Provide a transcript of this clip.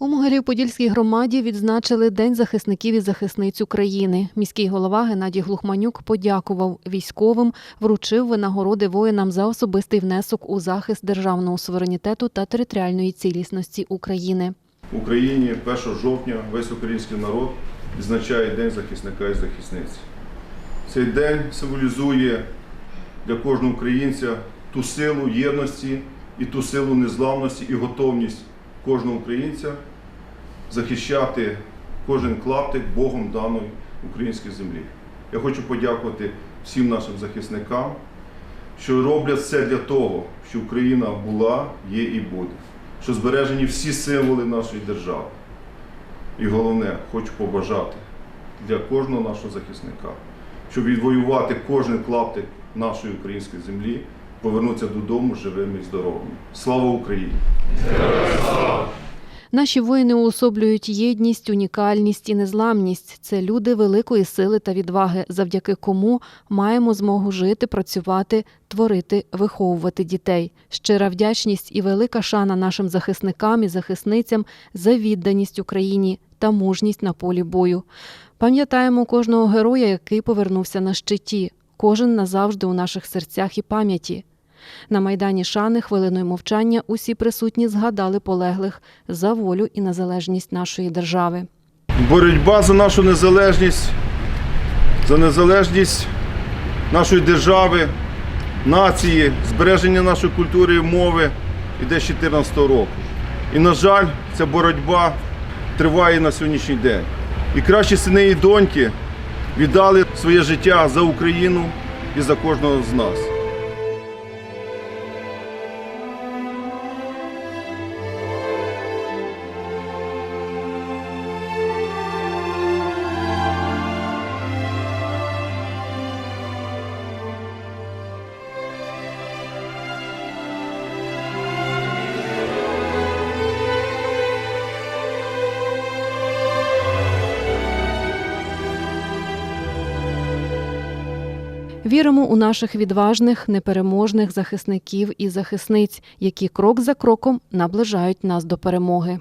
У Могилів-Подільській громаді відзначили День захисників і захисниць України. Міський голова Геннадій Глухманюк подякував військовим, вручив винагороди воїнам за особистий внесок у захист державного суверенітету та територіальної цілісності України. В Україні 1 жовтня весь український народ відзначає День захисника і захисниці. Цей день символізує для кожного українця ту силу єдності і ту силу незламності і готовність кожного українця захищати кожен клаптик Богом даної української землі. Я хочу подякувати всім нашим захисникам, що роблять все для того, щоб Україна була, є і буде, що збережені всі символи нашої держави. І головне, хочу побажати для кожного нашого захисника, щоб відвоювати кожен клаптик нашої української землі, повернутися додому живими і здоровими. Слава Україні! Наші воїни уособлюють єдність, унікальність і незламність. Це люди великої сили та відваги, завдяки кому маємо змогу жити, працювати, творити, виховувати дітей. Щира вдячність і велика шана нашим захисникам і захисницям за відданість Україні та мужність на полі бою. Пам'ятаємо кожного героя, який повернувся на щиті. Кожен назавжди у наших серцях і пам'яті. На майдані Шани хвилиною мовчання усі присутні згадали полеглих за волю і незалежність нашої держави. Боротьба за нашу незалежність, за незалежність нашої держави, нації, збереження нашої культури і мови іде з 2014 року. І, на жаль, ця боротьба триває на сьогоднішній день. І кращі сини і доньки віддали своє життя за Україну і за кожного з нас. Віримо у наших відважних, непереможних захисників і захисниць, які крок за кроком наближають нас до перемоги.